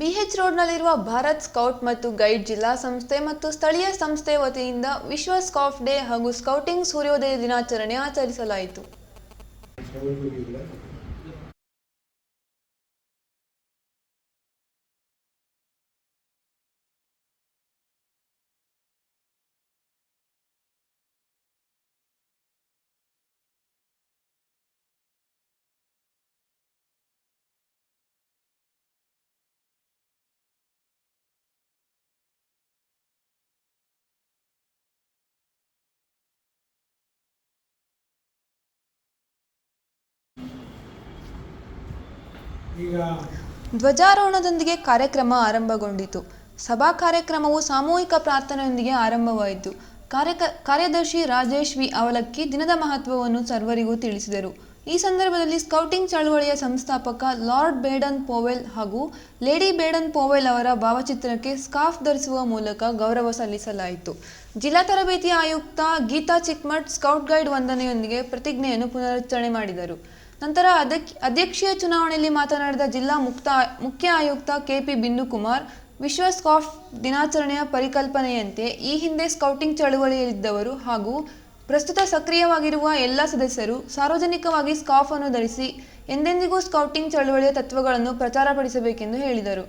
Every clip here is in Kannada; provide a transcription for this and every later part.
ಬಿಎಚ್ ರೋಡ್ನಲ್ಲಿರುವ ಭಾರತ್ ಸ್ಕೌಟ್ ಮತ್ತು ಗೈಡ್ ಜಿಲ್ಲಾ ಸಂಸ್ಥೆ ಮತ್ತು ಸ್ಥಳೀಯ ಸಂಸ್ಥೆ ವತಿಯಿಂದ ವಿಶ್ವ ಸ್ಕೌಟ್ ಡೇ ಹಾಗೂ ಸ್ಕೌಟಿಂಗ್ ಸೂರ್ಯೋದಯ ದಿನಾಚರಣೆ ಆಚರಿಸಲಾಯಿತು. ಧ್ವಜಾರೋಹಣದೊಂದಿಗೆ ಕಾರ್ಯಕ್ರಮ ಆರಂಭಗೊಂಡಿತು. ಸಭಾ ಕಾರ್ಯಕ್ರಮವು ಸಾಮೂಹಿಕ ಪ್ರಾರ್ಥನೆಯೊಂದಿಗೆ ಆರಂಭವಾಯಿತು. ಕಾರ್ಯಕ, ಕಾರ್ಯದರ್ಶಿ ರಾಜೇಶ್ ವಿ. ಅವಲಕ್ಕಿ ದಿನದ ಮಹತ್ವವನ್ನು ಸರ್ವರಿಗೂ ತಿಳಿಸಿದರು. ಈ ಸಂದರ್ಭದಲ್ಲಿ ಸ್ಕೌಟಿಂಗ್ ಚಳವಳಿಯ ಸಂಸ್ಥಾಪಕ ಲಾರ್ಡ್ ಬೇಡನ್ ಪೋವೆಲ್ ಹಾಗೂ ಲೇಡಿ ಬೇಡನ್ ಪೋವೆಲ್ ಅವರ ಭಾವಚಿತ್ರಕ್ಕೆ ಸ್ಕಾರ್ಫ್ ಧರಿಸುವ ಮೂಲಕ ಗೌರವ ಸಲ್ಲಿಸಲಾಯಿತು. ಜಿಲ್ಲಾ ತರಬೇತಿ ಆಯುಕ್ತ ಗೀತಾ ಚಿಕ್ಮಠ್ ಸ್ಕೌಟ್ ಗೈಡ್ ವಂದನೆಯೊಂದಿಗೆ ಪ್ರತಿಜ್ಞೆಯನ್ನು ಪುನರುಚ್ಚರಣೆ ಮಾಡಿದರು. ನಂತರ ಅಧ್ಯಕ್ಷ ಅಧ್ಯಕ್ಷೀಯ ಚುನಾವಣೆಯಲ್ಲಿ ಮಾತನಾಡಿದ ಜಿಲ್ಲಾ ಮುಕ್ತ ಮುಖ್ಯ ಆಯುಕ್ತ ಕೆಪಿ ಬಿಂದುಕುಮಾರ್, ವಿಶ್ವ ಸ್ಕಾಫ್ ದಿನಾಚರಣೆಯ ಪರಿಕಲ್ಪನೆಯಂತೆ ಈ ಹಿಂದೆ ಸ್ಕೌಟಿಂಗ್ ಚಳುವಳಿಯಲ್ಲಿದ್ದವರು ಹಾಗೂ ಪ್ರಸ್ತುತ ಸಕ್ರಿಯವಾಗಿರುವ ಎಲ್ಲ ಸದಸ್ಯರು ಸಾರ್ವಜನಿಕವಾಗಿ ಸ್ಕಾಫ್ ಅನ್ನು ಧರಿಸಿ ಎಂದೆಂದಿಗೂ ಸ್ಕೌಟಿಂಗ್ ಚಳುವಳಿಯ ತತ್ವಗಳನ್ನು ಪ್ರಚಾರಪಡಿಸಬೇಕೆಂದು ಹೇಳಿದರು.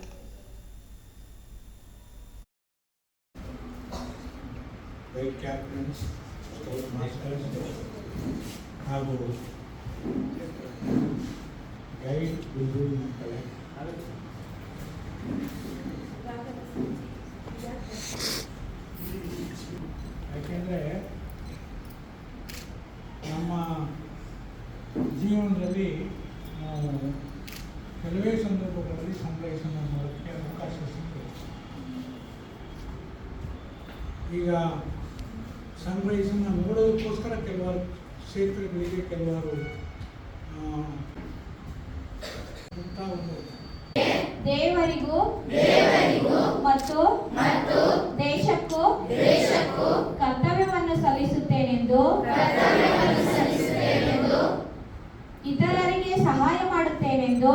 ಹಾಗೂ ಗೈಡ್ ಯಾಕೆಂದರೆ ನಮ್ಮ ಜೀವನದಲ್ಲಿ ನಾವು ಕೆಲವೇ ಸಂದರ್ಭಗಳಲ್ಲಿ ಸಂಪ್ರೇಷಣೆ ಮಾಡೋಕ್ಕೆ ಅವಕಾಶ ಸಿಗ್ತದೆ. ಈಗ ಸನ್ರೈಸನ್ನು ನೋಡೋದಕ್ಕೋಸ್ಕರ ಕೆಲವಾರು ಕ್ಷೇತ್ರಗಳಿಗೆ ಕೆಲವಾರು ಒಂದು ದೇವರಿಗೂ ಮತ್ತು ಮತ್ತು ದೇಶಕ್ಕೂ ದೇಶಕ್ಕೂ ಕರ್ತವ್ಯವನ್ನು ಸಲ್ಲಿಸುತ್ತೇನೆಂದು ಇತರರಿಗೆ ಸಹಾಯ ಮಾಡುತ್ತೇನೆಂದು